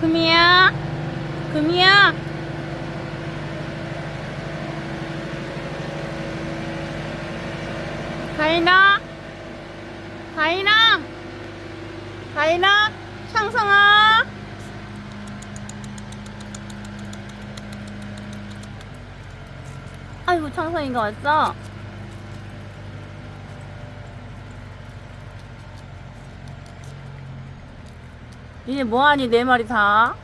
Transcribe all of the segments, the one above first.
금이야? 금이야? 가인아? 가인아? 가인아? 창성아? 아이고 창성이가 왔어? 이제 뭐하니 네 마리 다?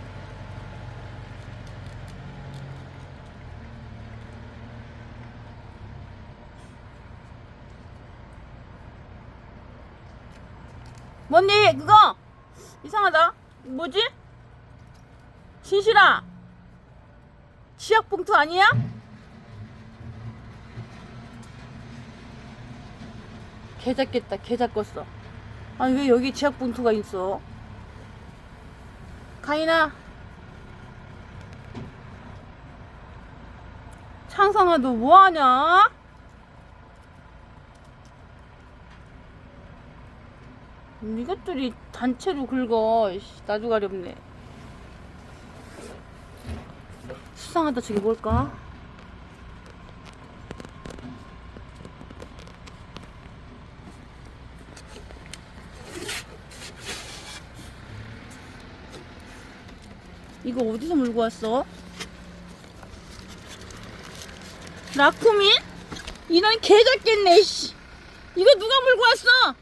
뭔니 그거 이상하다 뭐지? 신실아 치약 봉투 아니야? 개 잡겠다 개 잡겠어 아니 왜 여기 치약 봉투가 있어 가인아 창성아 너 뭐하냐? 이것들이 단체로 긁어 나도 가렵네 수상하다 저게 뭘까? 이거 어디서 물고 왔어? 라쿠민? 이런 개 잡겠네 씨. 이거 누가 물고 왔어?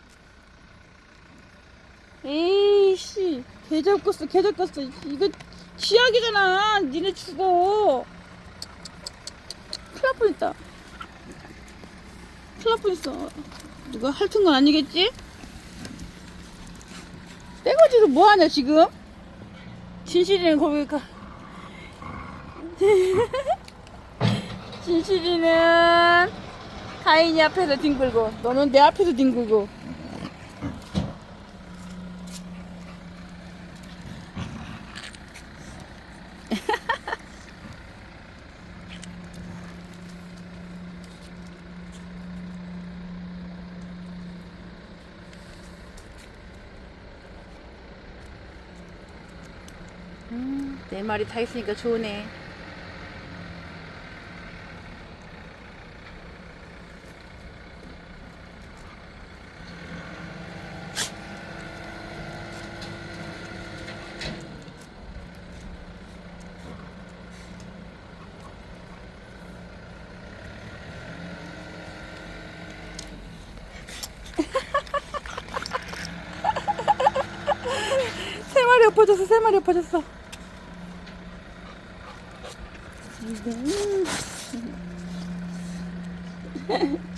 에이씨 개 잡겠어 개 잡겠어 이거 쥐약이잖아 니네 죽어 큰일 날 뻔했다 큰일 날 뻔했어 누가 핥은 건 아니겠지? 떼거지로 뭐하냐 지금? 진실이는 거기 가. 진실이는 가인이 앞에서 뒹굴고 너는 내 앞에서 뒹굴고 음, 내 말이 다 있으니까 마리 엎어졌어, 세 마리 엎어졌어. Hum.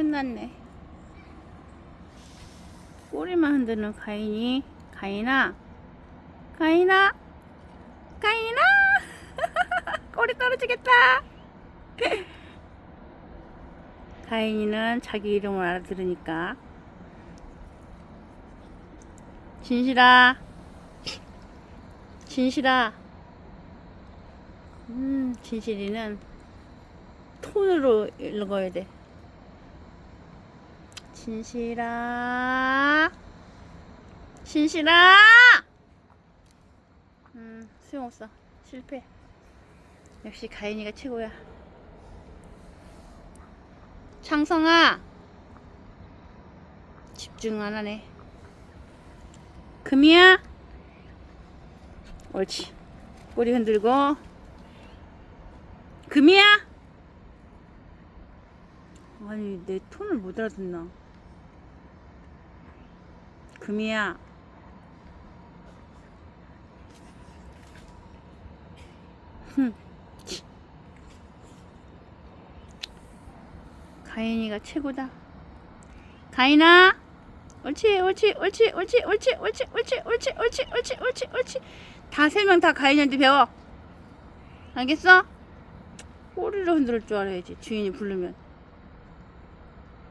끝났네. 꼬리만 흔드는 가인이 가인아 가인아 가인아 꼬리 떨어지겠다. 가인이는 자기 이름을 알아들으니까. 진실아. 진실아. 음, 진실이는 톤으로 읽어야 돼. 진실아. 진실아. 음, 소용없어. 실패. 역시 가인이가 최고야. 창성아. 집중 안 하네. 금이야. 옳지. 꼬리 흔들고. 금이야. 아니 내 톤을 못 알아듣나. 금이야. 가인이가 최고다. 가인아. 옳지, 옳지, 옳지, 옳지, 옳지, 옳지, 옳지, 옳지, 옳지, 옳지, 옳지, 옳지. 다 세 명 다 가인이한테 배워. 알겠어? 꼬리를 흔들 줄 알아야지. 주인이 부르면.